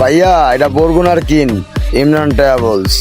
ভাইয়া এটা বরগুনার কিন ইমরান ট্রাভেলস।